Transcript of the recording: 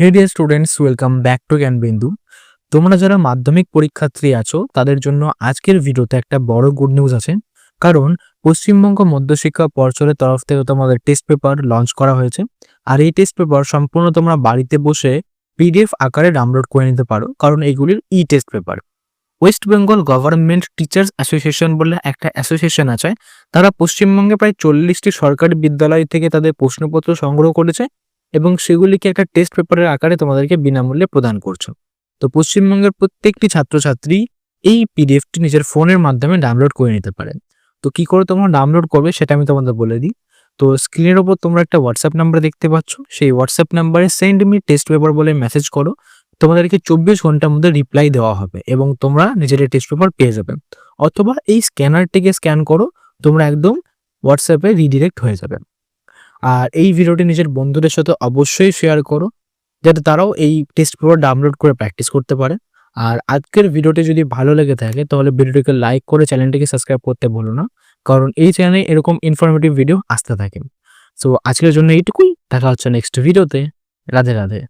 Hey dear students welcome back to Gyan Bindu তোমরা যারা মাধ্যমিক পরীক্ষার্থী আছো, তাদের জন্য আজকের ভিডিওতে একটা বড় গুড নিউজ আছে। কারণ, পশ্চিমবঙ্গ মধ্যশিক্ষা পর্ষদের তরফ থেকে তোমাদের টেস্ট পেপার লঞ্চ করা হয়েছে। আর এই টেস্ট পেপার সম্পূর্ণ তোমরা বাড়িতে বসে পিডিএফ আকারে ডাউনলোড করে নিতে পারো, কারণ এগুলির ই test paper West Bengal government teachers association বলে একটা অ্যাসোসিয়েশন আছে। তারা পশ্চিমবঙ্গে প্রায় চল্লিশটি সরকারি বিদ্যালয় থেকে তাদের প্রশ্নপত্র সংগ্রহ করেছে। এবং সেগুলিকে একটা টেস্ট পেপারের আকারে তোমাদেরকে বিনামূল্যে প্রদান করছ। তো পশ্চিমবঙ্গের প্রত্যেকটি ছাত্রছাত্রী এই পিডিএফটি নিজের ফোনের মাধ্যমে ডাউনলোড করে নিতে পারে। তো কি করে তোমরা ডাউনলোড করবে সেটা আমি তোমাদের বলে দিই। তো স্ক্রিনের ওপর তোমরা একটা হোয়াটসঅ্যাপ নাম্বার দেখতে পাচ্ছ। সেই হোয়াটসঅ্যাপ নাম্বারে সেন্ড মি টেস্ট পেপার বলে মেসেজ করো। তোমাদেরকে চব্বিশ ঘণ্টার মধ্যে রিপ্লাই দেওয়া হবে এবং তোমরা নিজের টেস্ট পেপার পেয়ে যাবে। অথবা এই স্ক্যানারটিকে স্ক্যান করো, তোমরা একদম হোয়াটসঅ্যাপে রিডিরেক্ট হয়ে যাবে। আর এই ভিডিওটি নিজের বন্ধুদের সাথে অবশ্যই শেয়ার করো, যাতে তারাও এই টেস্ট পেপার ডাউনলোড করে প্র্যাকটিস করতে পারে। আর আজকের ভিডিওটি যদি ভালো লেগে থাকে, তাহলে ভিডিওটিকে লাইক করে চ্যানেলটিকে সাবস্ক্রাইব করতে বলো না, কারণ এই চ্যানেলে এরকম ইনফরমেটিভ ভিডিও আসতে থাকে। সো আজকের জন্য এইটুকুই, দেখা হচ্ছে নেক্সট ভিডিওতে রাধে রাধে।